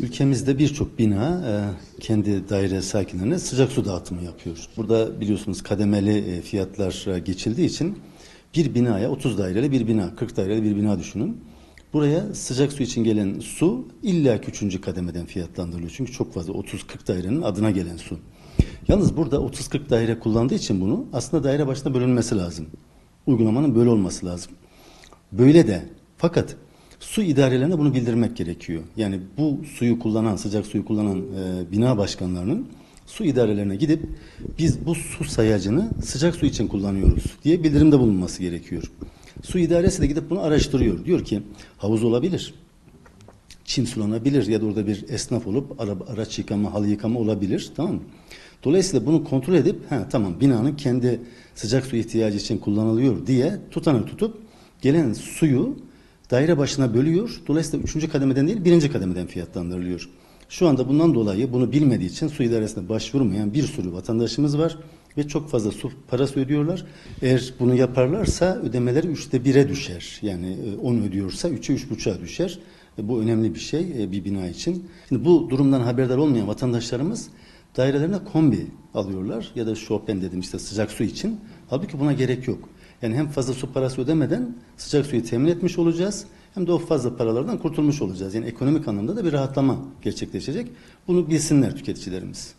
ülkemizde birçok bina e, kendi daire sakinlerine sıcak su dağıtımı yapıyor. Burada biliyorsunuz kademeli e, fiyatlar geçildiği için bir binaya 30 daireli bir bina, 40 daireli bir bina düşünün. Buraya sıcak su için gelen su illa üçüncü kademeden fiyatlandırılıyor. Çünkü çok fazla 30-40 dairenin adına gelen su. Yalnız burada 30-40 daire kullandığı için bunu aslında daire başına bölünmesi lazım. Uygulamanın böyle olması lazım. Böyle de fakat su idarelerine bunu bildirmek gerekiyor. Yani bu suyu kullanan, sıcak suyu kullanan e, bina başkanlarının su idarelerine gidip biz bu su sayacını sıcak su için kullanıyoruz diye bildirimde bulunması gerekiyor. Su idaresi de gidip bunu araştırıyor. Diyor ki havuz olabilir, çim sulanabilir ya da orada bir esnaf olup ara, araç yıkama, halı yıkama olabilir. Tamam? Dolayısıyla bunu kontrol edip ha tamam binanın kendi sıcak su ihtiyacı için kullanılıyor diye tutanağı tutup gelen suyu daire başına bölüyor. Dolayısıyla üçüncü kademeden değil birinci kademeden fiyatlandırılıyor. Şu anda bundan dolayı bunu bilmediği için su idaresine başvurmayan bir sürü vatandaşımız var ve çok fazla su parası ödüyorlar. Eğer bunu yaparlarsa ödemeleri üçte bire düşer. Yani 10 ödüyorsa üçe üç buçuğa düşer. E, Bu önemli bir şey e, bir bina için. Şimdi bu durumdan haberdar olmayan vatandaşlarımız dairelerine kombi alıyorlar ya da şopen dedim işte sıcak su için. Halbuki buna gerek yok. Yani hem fazla su parası ödemeden sıcak suyu temin etmiş olacağız hem de o fazla paralardan kurtulmuş olacağız. Yani ekonomik anlamda da bir rahatlama gerçekleşecek. Bunu bilsinler tüketicilerimiz.